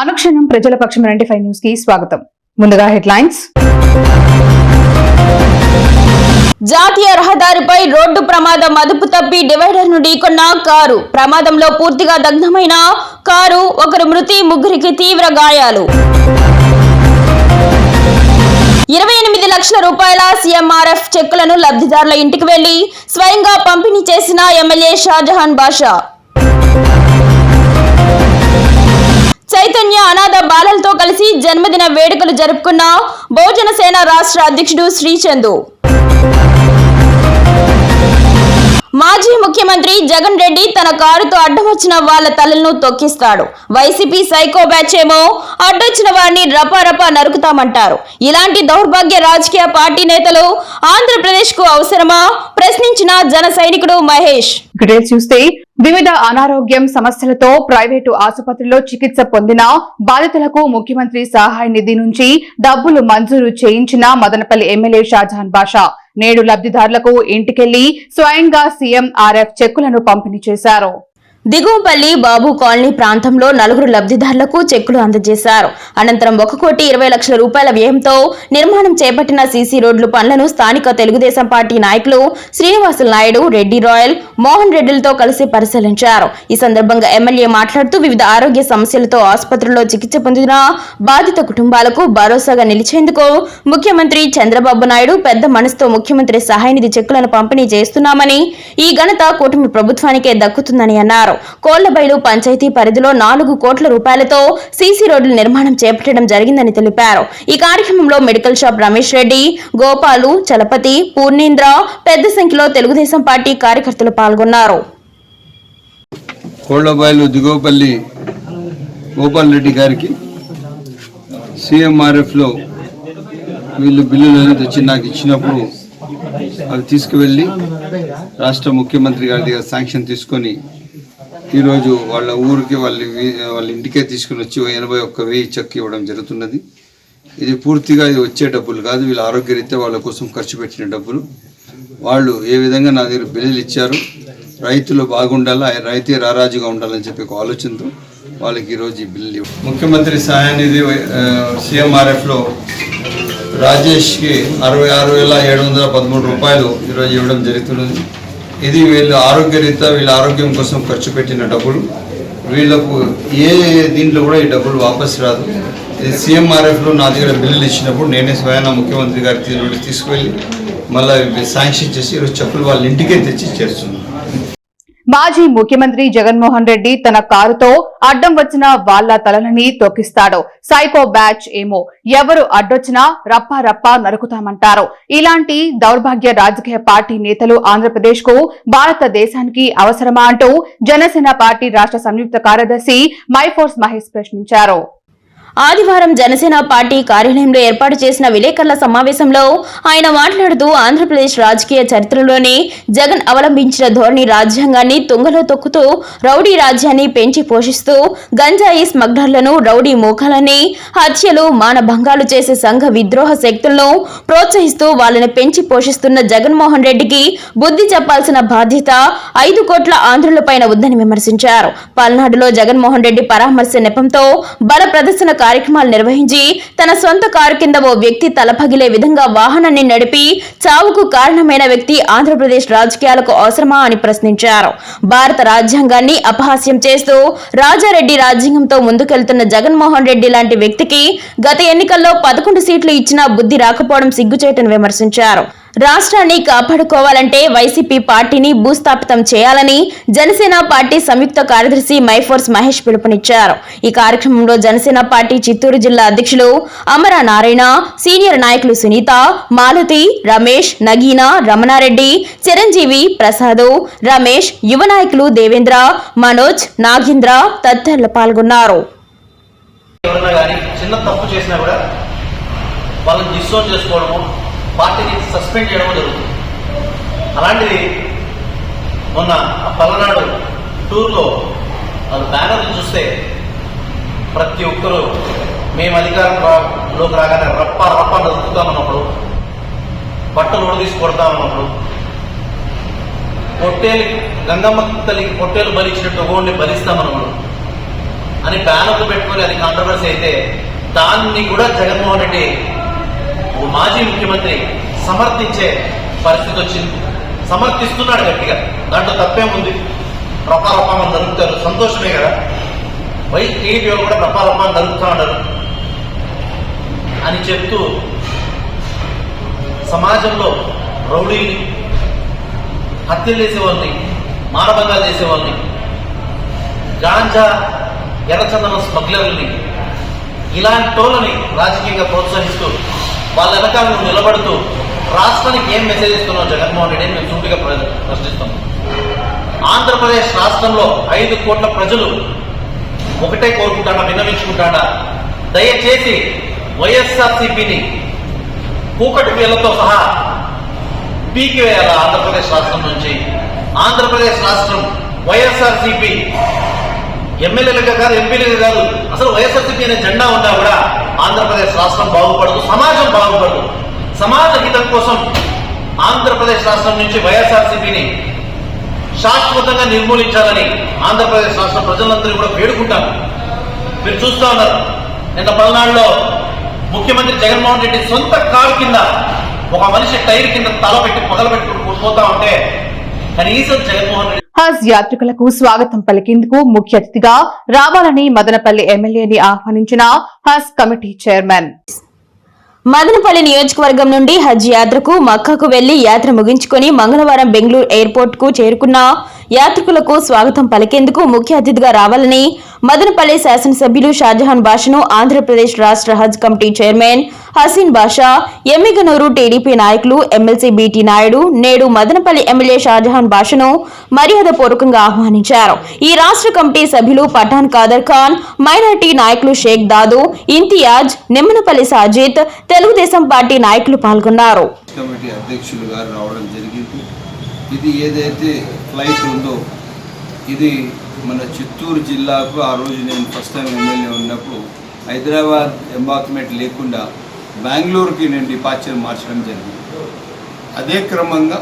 అనుక్షణం ప్రజల పక్షం twenty five న్యూస్కి స్వాగతం. ముందుగా హెడ్లైన్స్. జాతీయ రహదారిపై రోడ్డు ప్రమాదం అదుపు తప్పి డివైడర్ను ఢీకొన్న కారు. ప్రమాదంలో పూర్తిగా దగ్ధమైన కారు ఒకరు మృతి ముగ్గురికి తీవ్ర గాయాలు. ఇరవై ఎనిమిది లక్షల రూపాయల సీఎంఆర్ఎఫ్ చెక్కులను లబ్ధిదారుల ఇంటికి వెళ్ళి స్వయంగా పంపిణీ చేసిన ఎమ్మెల్యే షాజహాన్ బాషా. కలిసి జన్మదిన వేడుకలు జరుపుకున్న బహుజన సేన రాష్ట్ర అధ్యక్షుడు శ్రీచందు. మాజీ ముఖ్యమంత్రి జగన్ రెడ్డి తన కారుతో అడ్డం వచ్చిన వాళ్ళ తలలను తొక్కిస్తాడు. వైసీపీ సైకో బ్యాచ్ ఏమో అడ్డొచ్చిన వారిని రపారపా నరుకుతామంటారు. ఇలాంటి దౌర్భాగ్య రాజకీయ పార్టీ నేతలు ఆంధ్రప్రదేశ్కు అవసరమా? ప్రశ్నించిన జన సైనికుడు మహేష్. ఇక్కడ చూస్తే వివిధ అనారోగ్యం సమస్యలతో ప్రైవేటు ఆసుపత్రిలో చికిత్స పొందిన బాధితులకు ముఖ్యమంత్రి సహాయ నిధి నుంచి డబ్బులు మంజూరు చేయించిన మదనపల్లి ఎమ్మెల్యే షాజహాన్ బాషా. నేడు లబ్ధిదారులకు ఇంటికెళ్ళి స్వయంగా సీఎం ఆర్ఎఫ్ చెక్కులను పంపిణీ చేశారు. దిగువపల్లి బాబు కాలనీ ప్రాంతంలో నలుగురు లబ్ధిదారులకు చెక్కులు అందజేశారు. అనంతరం ఒక కోటి ఇరవై లక్షల రూపాయల వ్యయంతో నిర్మాణం చేపట్టిన సీసీ రోడ్లు పనులను స్థానిక తెలుగుదేశం పార్టీ నాయకులు శ్రీనివాసులు నాయుడు రెడ్డి రాయల్ మోహన్ రెడ్డిలతో కలిసి పరిశీలించారు. ఈ సందర్భంగా ఎమ్మెల్యే మాట్లాడుతూ వివిధ ఆరోగ్య సమస్యలతో ఆసుపత్రుల్లో చికిత్స పొందిన బాధిత కుటుంబాలకు భరోసాగా నిలిచేందుకు ముఖ్యమంత్రి చంద్రబాబు నాయుడు పెద్ద మనసుతో ముఖ్యమంత్రి సహాయ నిధి చెక్కులను పంపిణీ చేస్తున్నామని ఈ ఘనత కూటమి ప్రభుత్వానికే దక్కుతుందని అన్నారు. కోళ్ళబైలు పంచాయతీ పరిధిలో నాలుగు కోట్ల రూపాయలతో సీసీ రోడ్ల నిర్మాణం చేపట్టడం జరిగిందని తెలిపారు. ఈ కార్యక్రమంలో మెడికల్ షాప్ రమేష్ రెడ్డి గోపాలు చలపతి పూర్ణేంద్ర పెద్ద సంఖ్యలో తెలుగుదేశం పార్టీ కార్యకర్తలు పాల్గొన్నారు. కోళ్ళబాయిలు దిగోపల్లి గోపాల్ రెడ్డి గారికి సిఎంఆర్ఎఫ్లో వీళ్ళు బిల్లులు అనేది వచ్చి నాకు ఇచ్చినప్పుడు అవి తీసుకువెళ్ళి రాష్ట్ర ముఖ్యమంత్రి గారి దగ్గర శాంక్షన్ తీసుకొని ఈరోజు వాళ్ళ ఊరికి వాళ్ళ వాళ్ళ ఇంటికే తీసుకుని వచ్చి ఎనభై ఒక్క వెయ్యి చెక్ ఇవ్వడం జరుగుతున్నది. ఇది పూర్తిగా ఇది వచ్చే డబ్బులు కాదు వీళ్ళ ఆరోగ్యరీత్యా వాళ్ళ కోసం ఖర్చు పెట్టిన డబ్బులు. వాళ్ళు ఏ విధంగా నా దగ్గర బిల్లులు ఇచ్చారు రైతులు బాగుండాలా రైతే రారాజుగా ఉండాలని చెప్పి ఒక ఆలోచనతో వాళ్ళకి ఈరోజు ఈ బిల్లు ఇవ్వ- ముఖ్యమంత్రి సాయానిధి సీఎంఆర్ఎఫ్లో సిఎంఆర్ఎఫ్లో రాజేష్కి అరవై ఆరు వేల ఏడు వందల పదమూడు రూపాయలు ఈరోజు ఇవ్వడం జరుగుతున్నది. ఇది వీళ్ళ ఆరోగ్యరీత్యా వీళ్ళ ఆరోగ్యం కోసం ఖర్చు పెట్టిన డబ్బులు. వీళ్ళకు ఏ దీంట్లో కూడా ఈ డబ్బులు వాపస్ రాదు. ఇది సీఎంఆర్ఎఫ్లో నా దగ్గర బిల్లులు ఇచ్చినప్పుడు నేనే స్వయాన ముఖ్యమంత్రి గారి ఈరోజు తీసుకువెళ్ళి మళ్ళీ శాంక్షన్ చేసి ఈరోజు చెప్పులు వాళ్ళ ఇంటికే తెచ్చి చేస్తున్నాను మాజీ ముఖ్యమంత్రి జగన్మోహన్ రెడ్డి తన కారుతో అడ్డం వచ్చిన వాళ్ళ తలలని తొక్కిస్తాడు. సైకో బ్యాచ్ ఏమో ఎవరు అడ్డొచ్చినా రప్ప రప్ప నరుకుతామంటారు. ఇలాంటి దౌర్భాగ్య రాజకీయ పార్టీ నేతలు ఆంధ్రప్రదేశ్కు భారతదేశానికి అవసరమా అంటూ జనసేన పార్టీ రాష్ట్ర సంయుక్త కార్యదర్శి మైఫోర్స్ మహేష్ ప్రశ్నించారు. ఆదివారం జనసేన పార్టీ కార్యాలయంలో ఏర్పాటు చేసిన విలేకరుల సమావేశంలో ఆయన మాట్లాడుతూ ఆంధ్రప్రదేశ్ రాజకీయ చరిత్రలోనే జగన్ అవలంబించిన ధోరణి రాజ్యాంగాన్ని తుంగలో తొక్కుతూ రౌడీ రాజ్యాన్ని పెంచి పోషిస్తూ గంజాయి స్మగ్లర్లను రౌడీ మోకాలని హత్యలు మానభంగాలు చేసే సంఘ విద్రోహ శక్తులను ప్రోత్సహిస్తూ వాళ్ళని పెంచి పోషిస్తున్న జగన్మోహన్ రెడ్డికి బుద్ధి చెప్పాల్సిన బాధ్యత ఐదు కోట్ల ఆంధ్రులపైన ఉందని విమర్శించారు. పల్నాడులో జగన్మోహన్ రెడ్డి పరామర్శ నెపంతో బల ప్రదర్శన కార్యక్రమాలు నిర్వహించి తన సొంత కారు కింద ఓ వ్యక్తి తలపగిలే విధంగా వాహనాన్ని నడిపి చావుకు కారణమైన వ్యక్తి ఆంధ్రప్రదేశ్ రాజకీయాలకు అవసరమా అని ప్రశ్నించారు. భారత రాజ్యాంగాన్ని అపహాస్యం చేస్తూ రాజారెడ్డి రాజ్యాంగంతో ముందుకెళ్తున్న జగన్మోహన్ రెడ్డి లాంటి వ్యక్తికి గత ఎన్నికల్లో పదకొండు సీట్లు ఇచ్చినా బుద్ధి రాకపోవడం సిగ్గుచేటని విమర్శించారు. రాష్ట్రాన్ని కాపాడుకోవాలంటే వైసీపీ పార్టీని భూస్థాపితం చేయాలని జనసేన పార్టీ సంయుక్త కార్యదర్శి మైఫోర్స్ మహేష్ పిలుపునిచ్చారు. ఈ కార్యక్రమంలో జనసేన పార్టీ చిత్తూరు జిల్లా అధ్యక్షులు అమర నారాయణ సీనియర్ నాయకులు సునీత మాలతి రమేష్ నగీనా రమణారెడ్డి చిరంజీవి ప్రసాదు రమేష్ యువ నాయకులు దేవేంద్ర మనోజ్ నాగేంద్ర తదితరులు పాల్గొన్నారు. చిన్న తప్పు చేసినా కూడా వాళ్ళని డిస్సోన్ చేసుకోవడము పార్టీని సస్పెండ్ చేయడం జరుగుతుంది. అలాంటిది మొన్న ఆ పల్నాడు టూర్లో వాళ్ళు బ్యానర్లు చూస్తే ప్రతి ఒక్కరూ మేము అధికారంలోకి రాగానే రప్ప రప్ప నరుకుతామన్నప్పుడు బట్టలు ఉడదీసి కొడతామన్నప్పుడు పొట్టేలు గంగమ్మ తల్లికి పొట్టేలు బలిచ్చినట్టు ఓన్లీ బలిస్తామన్నప్పుడు అని బ్యానర్లు పెట్టుకొని అది కాంట్రవర్సీ అయితే దాన్ని కూడా జగన్మోహన్ రెడ్డి మాజీ ముఖ్యమంత్రి సమర్థించే పరిస్థితి వచ్చింది. సమర్థిస్తున్నాడు గట్టిగా. దాంట్లో తప్పేముంది రపారపామని నరుకుతారు. సంతోషమే కదా. వై టీడీపీ కూడా రపారపామని నరుకుతా ఉన్నారు అని చెప్తూ సమాజంలో రౌడీని హత్యలు చేసేవాళ్ళని మానభంగాలు చేసేవాళ్ళని గాంజా ఎర్రచందనం స్మగ్లర్ని ఇలాంటి టోళ్ళని రాజకీయంగా ప్రోత్సహిస్తూ వాళ్ళ వెనకాల నువ్వు నిలబడుతూ రాష్ట్రానికి ఏం మెసేజ్ ఇస్తున్నావు జగన్మోహన్ రెడ్డి అని మేము సూటిగా ప్ర- ప్రశ్నిస్తాం ఆంధ్రప్రదేశ్ రాష్ట్రంలో ఐదు కోట్ల ప్రజలు ఒకటే కోరుకుంటాడా విన్నవించుకుంటాడా? దయచేసి వైఎస్ఆర్సీపీని కూకటి వేలతో సహా పీకి వేయాల ఆంధ్రప్రదేశ్ రాష్ట్రం నుంచి? ఆంధ్రప్రదేశ్ రాష్ట్రం వైఎస్ఆర్సీపీ ఎమ్మెల్యేలుగా కాదు ఎంపీలుగా కాదు. అసలు వైఎస్ఆర్సీపీ అనే జెండా ఉన్నా కూడా ఆంధ్రప్రదేశ్ రాష్ట్రం బాగుపడదు సమాజం బాగుపడదు. సమాజ హితం కోసం ఆంధ్రప్రదేశ్ రాష్ట్రం నుంచి వైఎస్ఆర్సీపీని శాశ్వతంగా నిర్మూలించాలని ఆంధ్రప్రదేశ్ రాష్ట్ర ప్రజలందరూ కూడా వేడుకుంటాను మీరు చూస్తా ఉన్నారు నిన్న పల్నాడులో ముఖ్యమంత్రి జగన్మోహన్ రెడ్డి సొంత కారు కింద ఒక మనిషి టైర్ కింద తల పెట్టి పొగలు పెట్టుకుని పోతా ఉంటే కనీసం జగన్మోహన్ రెడ్డి హజ్ యాత్రికులకు స్వాగతం పలికేందుకు ముఖ్య అతిథిగా రావాలని మదనపల్లి ఎమ్మెల్యేని ఆహ్వానించిన హజ్ కమిటీ చైర్మన్. మదనపల్లి నియోజకవర్గం నుండి హజ్ యాత్రకు మక్కాకు వెళ్ళి యాత్ర ముగించుకొని మంగళవారం బెంగళూరు ఎయిర్పోర్ట్కు చేరుకున్న యాత్రికులకు స్వాగతం పలికేందుకు ముఖ్య అతిథిగా రావాలని మదనపల్లి శాసనసభ్యులు షాజహాన్ బాషను ఆంధ్రప్రదేశ్ రాష్ట్ర Haj committee chairman Haseen Basha Emmiganur TDP నాయకులు ఎమ్మెల్సీ బీటీ నాయుడు నేడు మదనపల్లి ఎమ్మెల్యే షాజహాన్ బాషను మర్యాదపూర్వకంగా ఆహ్వానించారు. ఈ రాష్ట్ర కమిటీ సభ్యులు పఠాన్ కాదర్ ఖాన్ మైనార్టీ నాయకులు షేక్ దాదు ఇంతియాజ్ నిమ్మనపల్లి సాజిద్ తెలుగుదేశం పార్టీ నాయకులు పాల్గొన్నారు. కమిటీ అధ్యక్షులు గారు రావడం జరిగింది. ఇది ఏదైతే ఫ్లైట్ ఉందో ఇది మన చిత్తూరు జిల్లాకు ఆ రోజు నేను ఫస్ట్ టైం ఎమ్మెల్యే ఉన్నప్పుడు హైదరాబాద్ ఎంబాక్మెంట్ లేకుండా బెంగళూరుకి నేను డిపార్చర్ మార్చడం జరిగింది. అదే క్రమంగా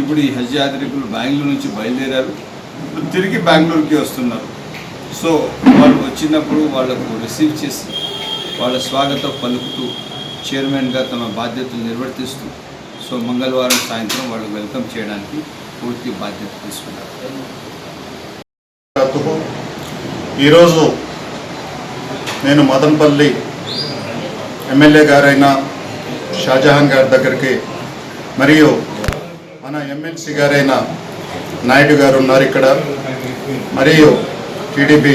ఇప్పుడు ఈ హజ్ యాత్రికులు బెంగళూరు నుంచి బయలుదేరారు. ఇప్పుడు తిరిగి బెంగళూరుకి వస్తున్నారు. సో వాళ్ళు వచ్చినప్పుడు వాళ్ళకు రిసీవ్ చేసి వాళ్ళ స్వాగతం పలుకుతూ చైర్మన్గా తమ బాధ్యతలు నిర్వర్తిస్తూ సో మంగళవారం సాయంత్రం వాళ్ళు వెల్కమ్ చేయడానికి పూర్తి బాధ్యత తీసుకున్నారు. ఈరోజు నేను మదనపల్లి ఎమ్మెల్యే గారైన షాజహాన్ గారి దగ్గరికి మరియు మన ఎమ్మెల్సీ గారైన నాయుడు గారు ఉన్నారు ఇక్కడ మరియు టీడీపీ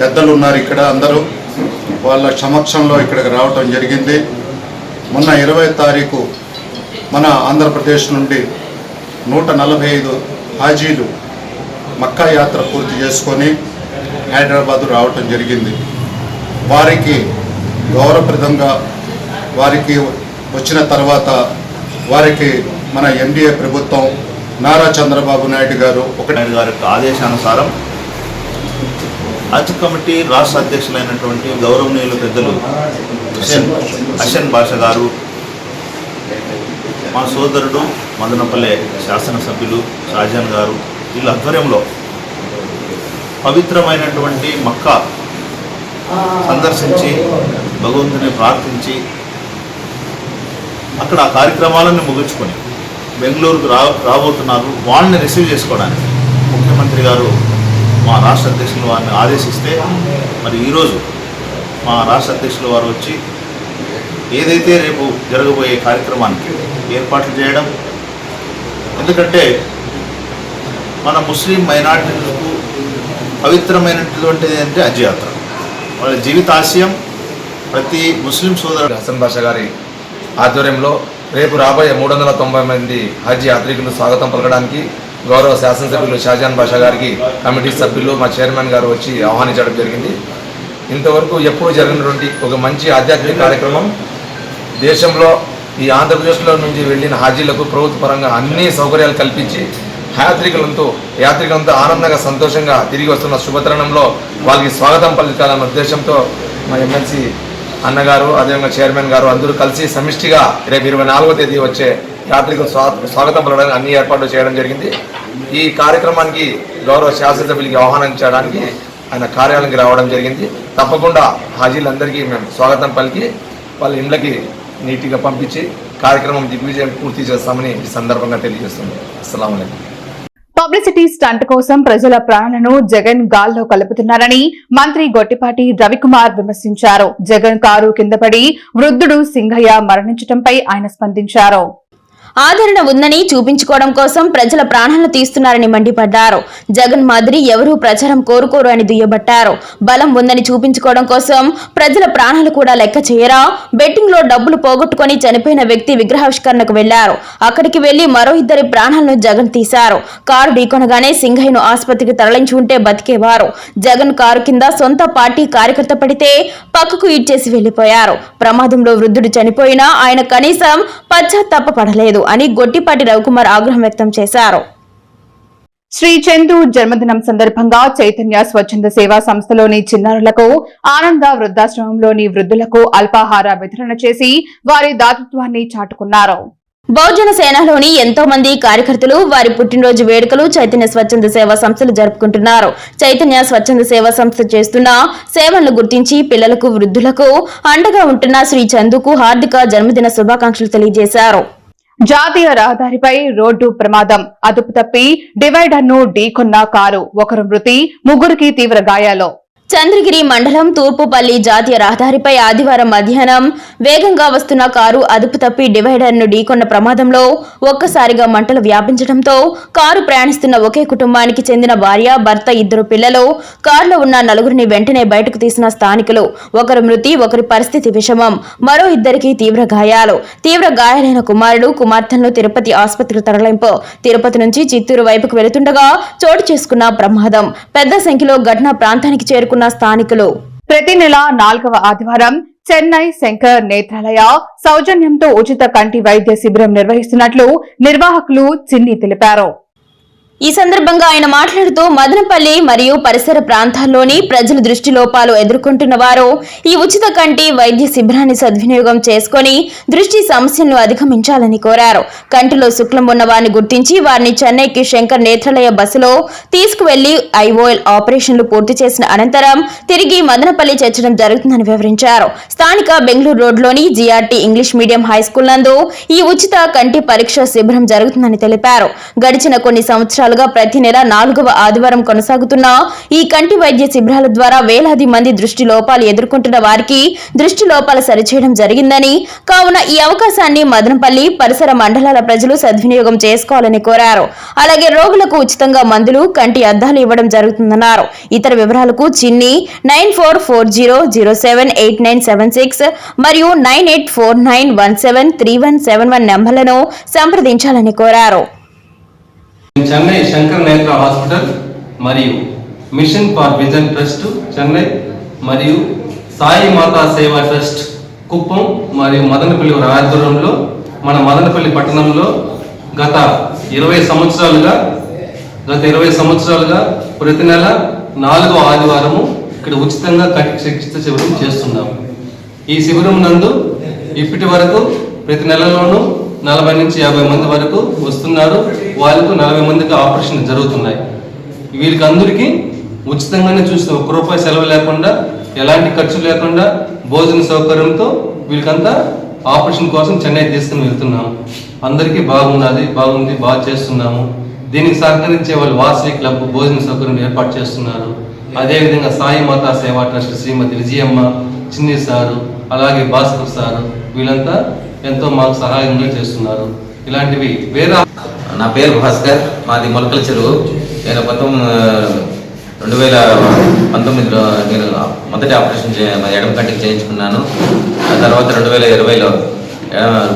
పెద్దలు ఉన్నారు ఇక్కడ అందరూ. వాళ్ళ సమక్షంలో ఇక్కడికి రావటం జరిగింది. మొన్న ఇరవై తారీఖు మన ఆంధ్రప్రదేశ్ నుండి నూట నలభై ఐదు హాజీలు మక్కా యాత్ర పూర్తి చేసుకొని హైదరాబాదు రావటం జరిగింది. వారికి గౌరవప్రదంగా వారికి వచ్చిన తర్వాత వారికి మన ఎన్డీఏ ప్రభుత్వం నారా చంద్రబాబు నాయుడు గారు ఒక నాయుడు గారి యొక్క ఆదేశానుసారం హజ్ కమిటీ రాష్ట్ర అధ్యక్షులైనటువంటి గౌరవనీయులు పెద్దలు హుసేన్ హసన్ భాష గారు మా సోదరుడు మదనపల్లె శాసనసభ్యులు షాజాన్ గారు వీళ్ళ ఆధ్వర్యంలో పవిత్రమైనటువంటి మక్కా సందర్శించి భగవంతుని ప్రార్థించి అక్కడ ఆ కార్యక్రమాలను ముగించుకొని బెంగళూరుకు రా రాబోతున్నారు. వాళ్ళని రిసీవ్ చేసుకోవడానికి ముఖ్యమంత్రి గారు మా రాష్ట్ర అధ్యక్షులు వారిని ఆదేశిస్తే మరి ఈరోజు మా రాష్ట్ర అధ్యక్షులు వారు వచ్చి ఏదైతే రేపు జరగబోయే కార్యక్రమానికి ఏర్పాట్లు చేయడం ఎందుకంటే మన ముస్లిం మైనార్టీలకు పవిత్రమైనటువంటిది అంటే హజ్ యాత్ర వాళ్ళ జీవితాశయం ప్రతి ముస్లిం సోదరు హసన్ బాషా గారి ఆధ్వర్యంలో రేపు రాబోయే మూడు వందల తొంభై మంది హజ్ యాత్రికులు స్వాగతం పలకడానికి గౌరవ శాసనసభ్యులు షాజాన్ బాషా గారికి కమిటీ సభ్యులు మా చైర్మన్ గారు వచ్చి ఆహ్వానించడం జరిగింది. ఇంతవరకు ఎప్పుడూ జరిగినటువంటి ఒక మంచి ఆధ్యాత్మిక కార్యక్రమం. దేశంలో ఈ ఆంధ్రప్రదేశ్లో నుంచి వెళ్ళిన హాజీలకు ప్రభుత్వ పరంగా అన్ని సౌకర్యాలు కల్పించి యాత్రికులంతో యాత్రికులంతా ఆనందంగా సంతోషంగా తిరిగి వస్తున్న శుభతరుణంలో వాళ్ళకి స్వాగతం పలికాలన్న ఉద్దేశంతో మా ఎమ్మెల్సీ అన్నగారు అదేవిధంగా చైర్మన్ గారు అందరూ కలిసి సమిష్టిగా రేపు ఇరవై నాలుగో తేదీ వచ్చే యాత్రికులు స్వాగతం పలకడానికి అన్ని ఏర్పాట్లు చేయడం జరిగింది. ఈ కార్యక్రమానికి గౌరవ శాసనసభ్యులకి ఆహ్వానించడానికి ఆయన కార్యాలయానికి రావడం జరిగింది. తప్పకుండా హాజీలందరికీ మేము స్వాగతం పలికి వాళ్ళ ఇండ్లకి నీట్గా పంపించి కార్యక్రమం దిగ్విజయం పూర్తి చేస్తామని ఈ సందర్భంగా తెలియజేస్తుంది అస్సలం పబ్లిసిటీ స్టంట్ కోసం ప్రజల ప్రాణాలను జగన్ గాల్లో కలుపుతున్నారని మంత్రి గొట్టిపాటి రవికుమార్ విమర్శించారు. జగన్ కారు కిందపడి వృద్ధుడు సింగయ్య మరణించడంపై ఆయన స్పందించారు. ఆదరణ ఉందని చూపించుకోవడం కోసం ప్రజల ప్రాణాలను తీస్తున్నారని మండిపడ్డారు. జగన్ మాదిరి ఎవరూ ప్రచారం కోరుకోరు అని దుయ్యబట్టారు. బలం ఉందని చూపించుకోవడం కోసం ప్రజల ప్రాణాలు కూడా లెక్క చేయరా? బెట్టింగ్లో డబ్బులు పోగొట్టుకొని చనిపోయిన వ్యక్తి విగ్రహావిష్కరణకు వెళ్ళారు అక్కడికి వెళ్ళి మరో ఇద్దరి ప్రాణాలను జగన్ తీశారు. కారు ఢీకొనగానే సింఘయ్యను ఆసుపత్రికి తరలించి ఉంటే బతికేవారు. జగన్ కారు కింద సొంత పార్టీ కార్యకర్త పడితే పక్కకు ఇచ్చేసి వెళ్ళిపోయారు ప్రమాదంలో వృద్ధుడు చనిపోయినా ఆయన కనీసం పశ్చాత్తాపపడలేదు అని గొట్టిపాటి రవికుమార్ ఆగ్రహం వ్యక్తం చేశారు. శ్రీ చందు జన్మదినం సందర్భంగా చైతన్య స్వచ్ఛంద సేవా సంస్థలోని చిన్నారులకు ఆనంద వృద్ధాశ్రమంలోని వృద్ధులకు అల్పాహార వితరణ చేసి వారి దాతృత్వాన్ని చాటుకున్నారు. బహుజన సేనలోని ఎంతో మంది కార్యకర్తలు వారి పుట్టినరోజు వేడుకలు చైతన్య స్వచ్ఛంద సేవా సంస్థలు జరుపుకుంటున్నారు. చైతన్య స్వచ్ఛంద సేవా సంస్థ చేస్తున్న సేవలను గుర్తించి పిల్లలకు వృద్ధులకు అండగా ఉంటున్న శ్రీ చందుకు హార్దిక జన్మదిన శుభాకాంక్షలు తెలియజేశారు. జాతీయ రహదారిపై రోడ్డు ప్రమాదం. అదుపు తప్పి డివైడర్ను ఢీకొన్న కారు. ఒకరు మృతి ముగ్గురికి తీవ్ర గాయాలు. చంద్రగిరి మండలం తూర్పుపల్లి జాతీయ రహదారిపై ఆదివారం మధ్యాహ్నం వేగంగా వస్తున్న కారు అదుపు తప్పి డివైడర్ను ఢీకొన్న ప్రమాదంలో ఒక్కసారిగా మంటలు వ్యాపించడంతో కారు ప్రయాణిస్తున్న ఒకే కుటుంబానికి చెందిన భార్య భర్త ఇద్దరు పిల్లలు కారులో ఉన్న నలుగురిని వెంటనే బయటకు తీసిన స్థానికులు. ఒకరు మృతి ఒకరి పరిస్థితి విషమం. మరో ఇద్దరికి తీవ్ర గాయాలు. తీవ్ర గాయాలైన కుమారుడు కుమార్తెలను తిరుపతి ఆసుపత్రికి తరలింపు. తిరుపతి నుంచి చిత్తూరు వైపుకు వెళుతుండగా చోటు చేసుకున్న ప్రమాదం. పెద్ద సంఖ్యలో ఘటనా ప్రాంతానికి చేరుకున్న స్థానికులు. ప్రతి నెల నాలుగవ ఆదివారం చెన్నై శంకర్ నేత్రాలయ సౌజన్యంతో ఉచిత కంటి వైద్య శిబిరం నిర్వహిస్తున్నట్లు నిర్వాహకులు చిన్ని తెలిపారు. ఈ సందర్భంగా ఆయన మాట్లాడుతూ మదనపల్లి మరియు పరిసర ప్రాంతాల్లోని ప్రజల దృష్టి లోపాలు ఎదుర్కొంటున్న వారు ఈ ఉచిత కంటి వైద్య శిబిరాన్ని సద్వినియోగం చేసుకొని దృష్టి సమస్యలను అధిగమించాలని కోరారు. కంటిలో శుక్లం ఉన్న వారిని గుర్తించి వారిని చెన్నైకి శంకర్ నేత్రాలయ బస్సులో తీసుకువెళ్ళి ఐఓఎల్ ఆపరేషన్లు పూర్తి చేసిన అనంతరం తిరిగి మదనపల్లి చేర్చడం జరుగుతుందని వివరించారు. స్థానిక బెంగళూరు రోడ్లోని GRT English medium high school నందు ఈ ఉచిత కంటి పరీక్ష శిబిరం జరుగుతుందని తెలిపారు. గడిచిన కొన్ని సంవత్సరాలుగా ప్రతి నెల నాలుగవ ఆదివారం కొనసాగుతున్న ఈ కంటి వైద్య శిబిరాల ద్వారా వేలాది మంది దృష్టి లోపాలు ఎదుర్కొంటున్న వారికి దృష్టి లోపాలు సరిచేయడం జరిగిందని కావున ఈ అవకాశాన్ని మదనపల్లి పరిసర మండలాల ప్రజలు సద్వినియోగం చేసుకోవాలని కోరారు. అలాగే రోగులకు ఉచితంగా మందులు కంటి అద్దాలు ఇవ్వడం జరుగుతుందన్నారు. ఇతర వివరాలకు Chinni nine four four zero zero seven eight nine seven six మరియు nine eight four nine one seven three one seven one నెంబర్లను సంప్రదించాలని కోరారు. చెన్నై శంకర్ నేత్ర హాస్పిటల్ మరియు mission for vision trust Chennai మరియు సాయి మాతా సేవా ట్రస్ట్ కుప్పం మరియు మదనపల్లి ఆధ్వర్యంలో మన మదనపల్లి పట్టణంలో గత ఇరవై సంవత్సరాలుగా గత ఇరవై సంవత్సరాలుగా ప్రతి నెల నాలుగో ఆదివారము ఇక్కడ ఉచితంగా కంటి చికిత్స శిబిరం చేస్తున్నాము. ఈ శిబిరం నందు ఇప్పటి వరకు ప్రతి నెలలోనూ నలభై నుంచి యాభై మంది వరకు వస్తున్నారు. వాళ్ళకు నలభై మందికి ఆపరేషన్ జరుగుతున్నాయి. వీరికి అందరికీ ఉచితంగానే చూస్తే ఒక్క రూపాయి సెలవు లేకుండా ఎలాంటి ఖర్చు లేకుండా భోజన సౌకర్యంతో వీళ్ళకంతా ఆపరేషన్ కోసం చెన్నై తీసుకుని వెళ్తున్నాము అందరికీ బాగున్నది బాగుంది బాగా చేస్తున్నాము. దీనికి సహకరించే వాళ్ళు వాసవి క్లబ్ భోజన సౌకర్యం ఏర్పాటు చేస్తున్నారు. అదేవిధంగా సాయి మాతా సేవా ట్రస్ట్ శ్రీమతి విజయమ్మ చిన్ని సారు అలాగే భాస్కర్ సారు వీళ్ళంతా ఎంతో మాకు సహాయంగా చేస్తున్నారు. ఇలాంటివి వేరే నా పేరు భాస్కర్ మాది మొలకల చెరువు. నేను మొత్తం రెండు వేల పంతొమ్మిదిలో నేను మొదటి ఆపరేషన్ ఎడమ కంటికి చేయించుకున్నాను. ఆ తర్వాత రెండు వేల ఇరవైలో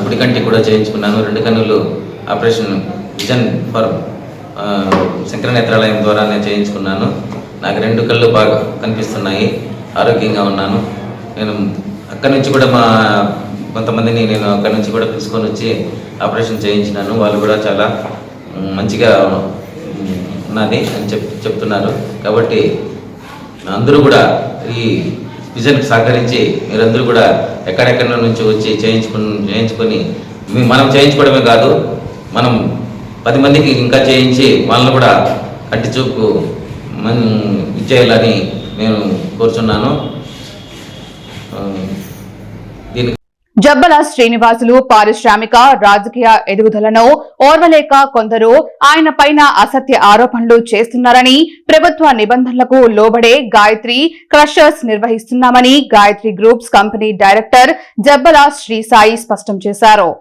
కుడి కంటికి కూడా చేయించుకున్నాను. రెండు కన్నులు operation vision for Sankara Nethralayam ద్వారా నేను చేయించుకున్నాను. నాకు రెండు కళ్ళు బాగా కనిపిస్తున్నాయి. ఆరోగ్యంగా ఉన్నాను. నేను అక్కడి నుంచి కూడా మా కొంతమందిని నేను అక్కడి నుంచి కూడా తీసుకొని వచ్చి ఆపరేషన్ చేయించినాను. వాళ్ళు కూడా చాలా మంచిగా ఉన్నది అని చెప్ చెప్తున్నారు. కాబట్టి అందరూ కూడా ఈ విజన్కి సహకరించి మీరందరూ కూడా ఎక్కడెక్కడ నుంచి వచ్చి చేయించుకుని చేయించుకొని మనం చేయించుకోవడమే కాదు మనం పది మందికి ఇంకా చేయించి వాళ్ళని కూడా కంటి చూపు ఇచ్చేయాలని నేను కోరుచున్నాను ఆ, దీనికి జబ్బల శ్రీనివాసులు పారిశ్రామిక రాజకీయ ఎదుగుదలను ఓర్వలేక కొందరు ఆయన పైన అసత్య ఆరోపణలు చేస్తున్నారని ప్రభుత్వ నిబంధనలకు లోబడే గాయత్రి క్రషర్స్ నిర్వహిస్తున్నామని Gayatri groups company director Jabbala Shri Sai స్పష్టం చేశారు.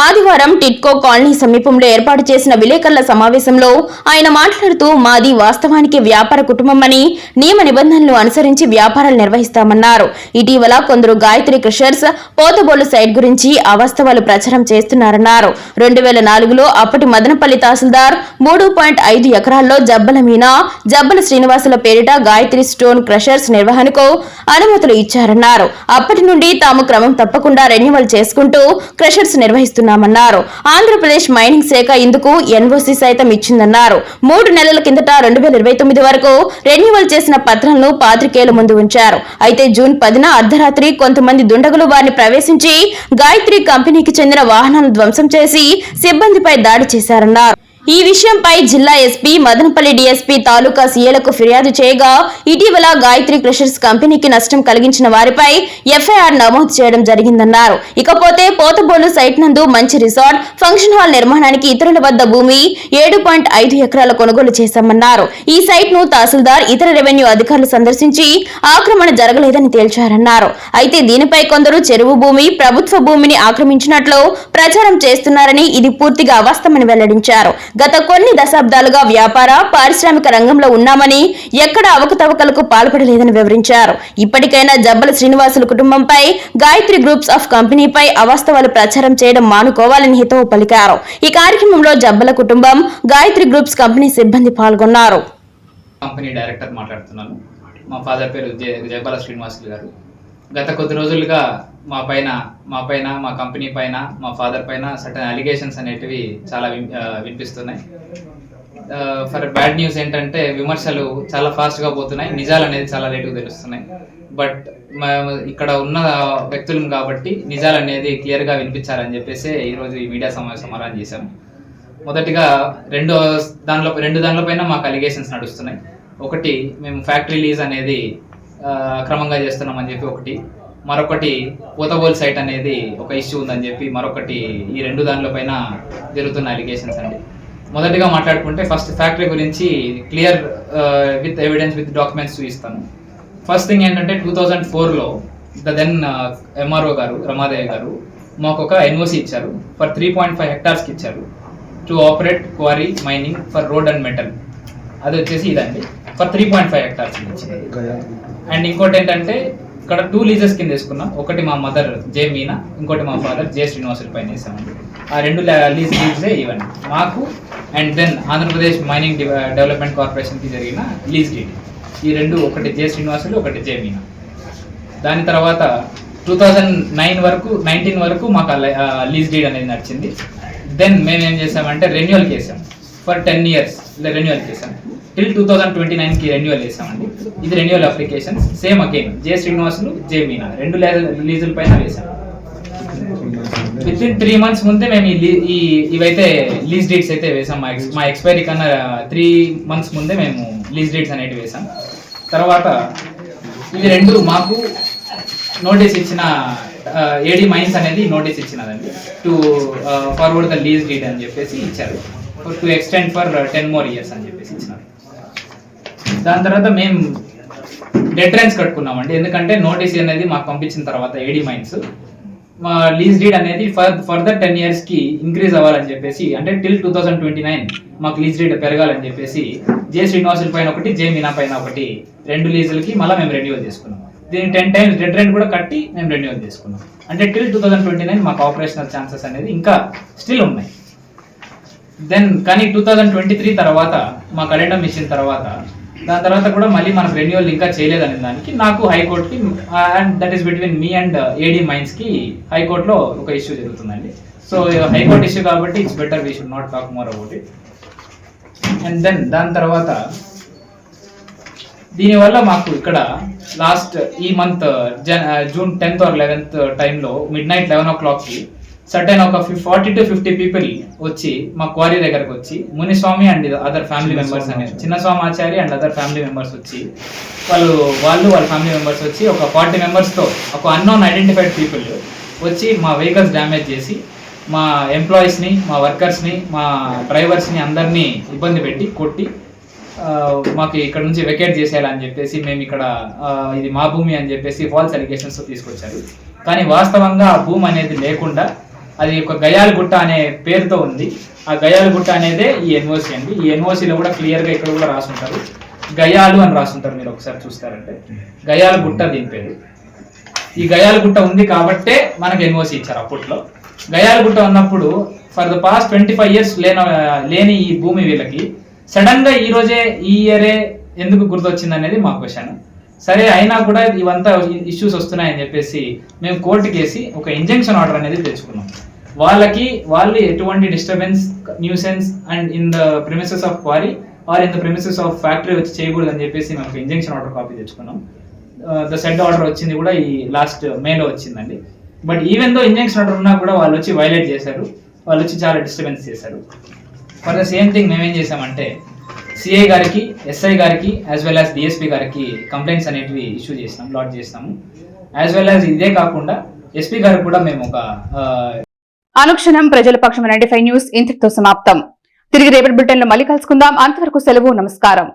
ఆదివారం టిట్కో కాలనీ సమీపంలో ఏర్పాటు చేసిన విలేకరుల సమావేశంలో ఆయన మాట్లాడుతూ మాది వాస్తవానికి వ్యాపార కుటుంబమని నియమ నిబంధనలు అనుసరించి వ్యాపారాలు నిర్వహిస్తామన్నారు. ఇటీవల కొందరు గాయత్రి క్రషర్స్ పోతబోలు సైట్ గురించి అవాస్తవాలు ప్రచారం చేస్తున్నారన్నారు. రెండు వేల నాలుగులో అప్పటి మదనపల్లి తహసీల్దార్ మూడు పాయింట్ ఐదు ఎకరాల్లో జబ్బల మీనా జబ్బల శ్రీనివాసుల పేరిట గాయత్రి స్టోన్ క్రషర్స్ నిర్వహణకు అనుమతులు ఇచ్చారన్నారు. అప్పటి నుండి తాము క్రమం తప్పకుండా రెన్యువల్ చేసుకుంటూ క్రషర్స్ నిర్వహిస్తున్నారు. చేస్తున్నామన్నారు. ఆంధ్రప్రదేశ్ మైనింగ్ శాఖ ఇందుకు ఎన్ఓసీ సైతం ఇచ్చిందన్నారు. మూడు నెలల కిందట రెండు వేల ఇరవై తొమ్మిది వరకు రెన్యువల్ చేసిన పత్రాలను పాత్రికేయుల ముందు ఉంచారు. అయితే జూన్ పదిన అర్ధరాత్రి కొంతమంది దుండగులు వారిని ప్రవేశించి గాయత్రి కంపెనీకి చెందిన వాహనాలను ధ్వంసం చేసి సిబ్బందిపై దాడి చేశారన్నారు. ఈ విషయంపై జిల్లా ఎస్పీ మదనపల్లి డీఎస్పీ తాలూకా సీఏలకు ఫిర్యాదు చేయగా ఇటీవల గాయత్రి క్రషర్స్ కంపెనీకి నష్టం కలిగించిన వారిపై ఎఫ్ఐఆర్ నమోదు చేయడం జరిగిందన్నారు. ఇకపోతే పోతబోలు సైట్ నందు మంచి రిసార్ట్ ఫంక్షన్ హాల్ నిర్మాణానికి ఇతరుల వద్ద భూమి ఏడు పాయింట్ ఐదు ఎకరాల కొనుగోలు చేశామన్నారు. ఈ సైట్ను తహసీల్దార్ ఇతర రెవెన్యూ అధికారులు సందర్శించి ఆక్రమణ జరగలేదని తేల్చారన్నారు. అయితే దీనిపై కొందరు చెరువు భూమి ప్రభుత్వ భూమిని ఆక్రమించినట్లు ప్రచారం చేస్తున్నారని ఇది పూర్తిగా అవాస్తవమని వెల్లడించారు. గత కొన్ని దశాబ్దాలుగా వ్యాపార పారిశ్రామిక రంగంలో ఉన్నామని ఎక్కడ అవకతవకలకు పాల్పడలేదని వివరించారు. ఇప్పటికైనా జబ్బల శ్రీనివాసుల కుటుంబంపై గాయత్రి గ్రూప్స్ ఆఫ్ కంపెనీపై అవాస్తవాలు ప్రచారం చేయడం మానుకోవాలని హితవు పలికారు. ఈ కార్యక్రమంలో జబ్బల కుటుంబం గాయత్రి గ్రూప్స్ కంపెనీ సిబ్బంది పాల్గొన్నారు. కంపెనీ డైరెక్టర్ మాట్లాడుతున్నాను. మా ఫాదర్ పేరు జయబాల శ్రీనివాసులు గారు. గత కొద్ది రోజులుగా మా పైన మా పైన మా కంపెనీ పైన మా ఫాదర్ పైన సటన్ అలిగేషన్స్ అనేటివి చాలా విన్- వినిపిస్తున్నాయి. ఫర్ బ్యాడ్ న్యూస్ ఏంటంటే విమర్శలు చాలా ఫాస్ట్గా పోతున్నాయి. నిజాలు అనేది చాలా లేటుగా తెలుస్తున్నాయి. బట్ ఇక్కడ ఉన్న వ్యక్తులం కాబట్టి నిజాలు అనేది క్లియర్గా వినిపించాలని చెప్పేసి ఈరోజు ఈ మీడియా సమావేశం అరేంజ్ చేశాము. మొదటిగా రెండు దానిలో రెండు దానిలో పైన మాకు అలిగేషన్స్ నడుస్తున్నాయి. ఒకటి మేము ఫ్యాక్టరీ లీజ్ అనేది క్రమంగా చేస్తున్నామని చెప్పి ఒకటి. మరొకటి పోతబోల్ సైట్ అనేది ఒక ఇష్యూ ఉందని చెప్పి మరొకటి ఈ రెండు దానిలో పైన జరుగుతున్న అలిగేషన్స్ అండి. మొదటిగా మాట్లాడుకుంటే ఫస్ట్ ఫ్యాక్టరీ గురించి clear with evidence with documents చూపిస్తాను ఫస్ట్ థింగ్ ఏంటంటే టూ థౌజండ్ ఫోర్లో ద దెన్ ఎంఆర్ఓ గారు రమాదేవి గారు మాకు ఒక ఎన్ఓసి ఇచ్చారు. ఫర్ త్రీ పాయింట్ ఫైవ్ హెక్టార్స్కి ఇచ్చారు. To operate quarry mining for road and metal. అది వచ్చేసి ఇదండి. For three point five hectares and ఇంకోటి ఏంటంటే ఇక్కడ టూ లీజెస్ కింద తీసుకున్నాం ఒకటి మా మదర్ జే మీనా ఇంకోటి మా ఫాదర్ జే శ్రీనివాసుల పైన వేసామండి ఆ రెండు లీజ్ లీజ్లే ఇవ్వండి మాకు and then Andhra Pradesh mining development కార్పొరేషన్కి జరిగిన లీజ్ డీడ్ ఈ రెండు ఒకటి జే శ్రీనివాసులు ఒకటి జే మీనా. దాని తర్వాత టూ థౌజండ్ నైన్ వరకు నైన్టీన్ వరకు మాకు లీజ్ డీడ్ అనేది నడిచింది. దెన్ మేము ఏం చేసామంటే రెన్యువల్ చేసాం ఫర్ టెన్ ఇయర్స్ రెన్యువల్ చేసాం టిల్ టూ థౌజండ్ ట్వంటీ నైన్కి రెన్యువల్ చేసామండి ఇది renewal applications same again J Srinivasulu J Meena రెండు లీజుల పైన వేసాం విత్ ఇన్ త్రీ మంత్స్ ముందే మేము ఈ లీ- ఈ ఇవైతే లీజ్ డేట్స్ అయితే వేసాం మా మా ఎక్స్పైరీ కన్నా త్రీ మంత్స్ ముందే మేము లీజ్ డేట్స్ అనేవి వేసాం తర్వాత ఇవి రెండు మాకు నోటీస్ ఇచ్చిన ఏడి మైన్స్ అనేది notice ఇచ్చినదండి. To forward the lease deed అని చెప్పేసి ఇచ్చారు. To extend for ten more years అని చెప్పేసి ఇచ్చినారు. దాని తర్వాత మేము డెడ్ రైన్స్ కట్టుకున్నామండి. ఎందుకంటే నోటీస్ అనేది మాకు పంపించిన తర్వాత ఏడి మైన్స్ మా లీజ్ డీడ్ అనేది ఫర్ ఫర్దర్ టెన్ ఇయర్స్కి ఇంక్రీజ్ అవ్వాలని చెప్పేసి అంటే till two thousand twenty nine మాకు లీజ్ డీడ్ పెరగాలని చెప్పేసి జే శ్రీనివాసుల పైన ఒకటి జే మీనా పైన ఒకటి రెండు లీజులకి మళ్ళీ మేము రెన్యూవల్ చేసుకున్నాం. దీన్ని టెన్ టైమ్స్ డెడ్ రెంట్ కూడా కట్టి మేము రెన్యూవల్ చేసుకున్నాం. అంటే till two thousand twenty nine మాకు ఆపరేషనల్ ఛాన్సెస్ అనేది ఇంకా స్టిల్ ఉన్నాయి. దెన్ కానీ టూ థౌజండ్ ట్వంటీ త్రీ తర్వాత మా కలెండర్ ఇచ్చిన తర్వాత దాని తర్వాత కూడా మళ్ళీ మనకు రెన్యువల్ ఇంకా చేయలేదనే దానికి నాకు హైకోర్టుకి and that is between me and AD మైన్స్కి హైకోర్టులో ఒక ఇష్యూ జరుగుతుందండి. సో uh, హైకోర్టు ఇష్యూ కాబట్టి it's better we should not talk more about it and then దాని తర్వాత దీనివల్ల మాకు ఇక్కడ లాస్ట్ ఈ month June June tenth or eleventh టైంలో మిడ్ నైట్ లెవెన్ ఓ క్లాక్కి సర్టెన్ ఒక ఫార్టీ టు ఫిఫ్టీ పీపుల్ వచ్చి మా క్వారీ దగ్గరకు వచ్చి Muniswamy and other family members అనేది Chinna Swamy Achari and other family members వచ్చి వాళ్ళు వాళ్ళు వాళ్ళ ఫ్యామిలీ మెంబర్స్ వచ్చి ఒక ఫార్టీ మెంబర్స్తో ఒక అన్నోన్ ఐడెంటిఫైడ్ పీపుల్ వచ్చి మా వెహికల్స్ డ్యామేజ్ చేసి మా ఎంప్లాయీస్ని మా వర్కర్స్ని మా డ్రైవర్స్ని అందరినీ ఇబ్బంది పెట్టి కొట్టి మాకు ఇక్కడ నుంచి వెకేట్ చేసేయాలని చెప్పేసి మేము ఇక్కడ ఇది మా భూమి అని చెప్పేసి ఫాల్స్ అలిగేషన్స్ తీసుకొచ్చారు. కానీ వాస్తవంగా ఆ భూమి అనేది లేకుండా అది ఒక గయాల గుట్ట అనే పేరుతో ఉంది. ఆ గయాల గుట్ట అనేదే ఈ ఎన్ఓసి అండి. ఈ ఎన్ఓసిలో కూడా క్లియర్గా ఇక్కడ కూడా రాసుంటారు. గయాలు అని రాసుంటారు మీరు ఒకసారి చూస్తారంటే. గయాల గుట్ట దీని పేరు. ఈ గయాల గుట్ట ఉంది కాబట్టే మనకు ఎన్ఓసి ఇచ్చారు అప్పట్లో. గయాల గుట్ట ఉన్నప్పుడు for the past twenty five years లేన లేని ఈ భూమి వీళ్ళకి సడన్గా ఈ రోజే ఈ ఇయరే ఎందుకు గుర్తొచ్చింది అనేది మా క్వశ్చన్. సరే అయినా కూడా ఇవంతా ఇష్యూస్ వస్తున్నాయని చెప్పేసి మేము కోర్టుకి వేసి ఒక ఇంజంక్షన్ ఆర్డర్ అనేది తెచ్చుకున్నాం. వాళ్ళకి వాళ్ళు ఎటువంటి disturbance nuisance and in the premises of quarry or in the premises of factory వచ్చి చేయకూడదు అని చెప్పేసి మేము ఒక ఇంజంక్షన్ ఆర్డర్ కాపీ తెచ్చుకున్నాం. ద సెడ్ ఆర్డర్ వచ్చింది కూడా ఈ లాస్ట్ మేలో వచ్చిందండి. But even though injunction order ఉన్నా కూడా వాళ్ళు వచ్చి వైలేట్ చేశారు. వాళ్ళు వచ్చి చాలా డిస్టర్బెన్స్ చేశారు. ఫర్ ద సేమ్ థింగ్ మేమేం చేసామంటే సిఐ గారికి ఎస్ఐ గారికి యాజ్ వెల్ యాజ్ డిఎస్పి గారికి కంప్లైంట్స్ అనేటివి ఇష్యూ చేసినాం లాట్ చేసినాము. యాజ్ వెల్ యాజ్ ఇదే కాకుండా ఎస్పీ గారికి కూడా మేము ఒక అనుక్షణం ప్రజల పక్షం నైన్టీ ఫైవ్ న్యూస్ ఇంతటితో సమాప్తం. తిరిగి రేపటి బులెటిన్లో మళ్ళీ కలుసుకుందాం. అంతవరకు సెలవు నమస్కారం.